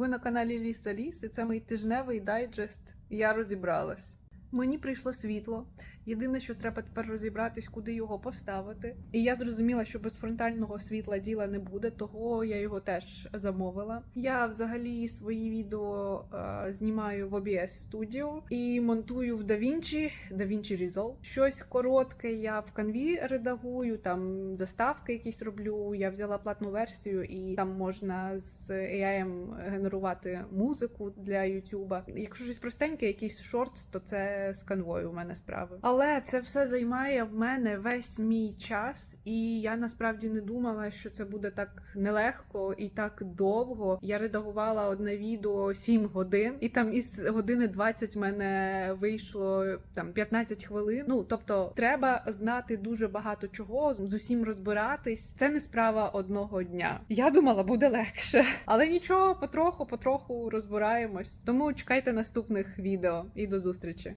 Ви на каналі Ліса Ліс, і це мій тижневий дайджест. Я розібралась. Мені прийшло світло. Єдине, що треба тепер розібратись, куди його поставити. І я зрозуміла, що без фронтального світла діла не буде, того я його теж замовила. Я взагалі свої відео е, знімаю в OBS Studio і монтую в DaVinci, DaVinci Resolve. Щось коротке я в Canvі редагую, там заставки якісь роблю. Я взяла платну версію, і там можна з AI генерувати музику для YouTube. Якщо щось простеньке, якийсь шортс, то це з канвою у мене справи. Але це все займає в мене весь мій час, і я насправді не думала, що це буде так нелегко і так довго. Я редагувала одне відео 7 годин, і там із години 20 в мене вийшло там 15 хвилин. Ну тобто, треба знати дуже багато чого, з усім розбиратись. Це не справа одного дня. Я думала, буде легше, але нічого, потроху, потроху розбираємось. Тому чекайте наступних відео і до зустрічі.